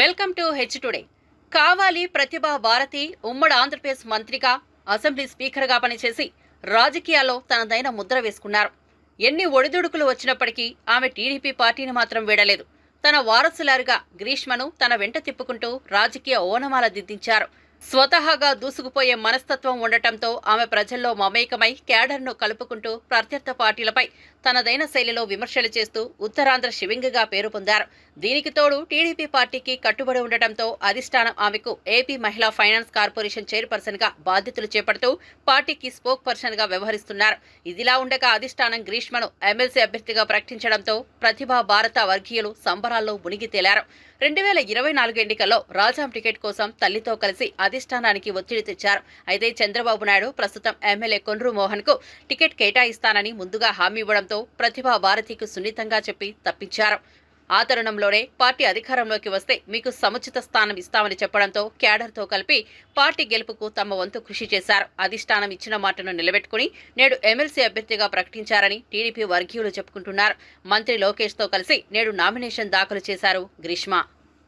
Welcome to H today కావాలి ప్రతిభా భారతి ఉమ్మడి ఆంధ్రప్రదేశ్ మంత్రిగా అసెంబ్లీ స్పీకర్గా పనిచేసి రాజకీయాల్లో తనదైన ముద్ర వేసుకున్నారు. ఎన్ని ఒడిదుడుకులు వచ్చినప్పటికీ ఆమె టీడీపీ పార్టీని మాత్రం వీడలేదు. తన వారసులారుగా గ్రీష్మను తన వెంట తిప్పుకుంటూ రాజకీయ ఓనమాల దిద్దించారు. స్వతహాగా దూసుకుపోయే మనస్తత్వం ఉండటంతో ఆమె ప్రజల్లో మమేకమై క్యాడర్ను కలుపుకుంటూ ప్రత్యర్థ పార్టీలపై తనదైన శైలిలో విమర్శలు చేస్తూ ఉత్తరాంధ్ర శివింగ్గా పేరు పొందారు. దీనికి తోడు టీడీపీ పార్టీకి కట్టుబడి ఉండటంతో అధిష్టానం ఆమెకు ఏపీ మహిళా ఫైనాన్స్ కార్పొరేషన్ చైర్పర్సన్గా బాధ్యతలు చేపడుతూ పార్టీకి స్పోక్ పర్సన్గా వ్యవహరిస్తున్నారు. ఇదిలా ఉండగా అధిష్టానం గ్రీష్మను ఎమ్మెల్సీ అభ్యర్థిగా ప్రకటించడంతో ప్రతిభా భారత వర్గీయులు సంబరాల్లో మునిగి తేలారు. రెండు వేల ఇరవై నాలుగు ఎన్నికల్లో రాజాం టికెట్ కోసం తల్లితో కలిసి అధిష్టానానికి ఒత్తిడి తెచ్చారు. అయితే చంద్రబాబు నాయుడు ప్రస్తుతం ఎమ్మెల్యే కొండ్రు మోహన్కు టికెట్ కేటాయిస్తానని ముందుగా హామీ ఇవ్వడంతో ప్రతిభా భారతికి సున్నితంగా చెప్పి తప్పించారు. ఆ తరుణంలోనే పార్టీ అధికారంలోకి వస్తే మీకు సముచిత స్థానం ఇస్తామని చెప్పడంతో క్యాడర్తో కలిపి పార్టీ గెలుపుకు తమ వంతు కృషి చేశారు. అధిష్టానం ఇచ్చిన మాటను నిలబెట్టుకుని నేడు ఎమ్మెల్సీ అభ్యర్థిగా ప్రకటించారని టీడీపీ వర్గీయులు చెప్పుకుంటున్నారు. మంత్రి లోకేష్తో కలిసి నేడు నామినేషన్ దాఖలు చేశారు గ్రీష్మ.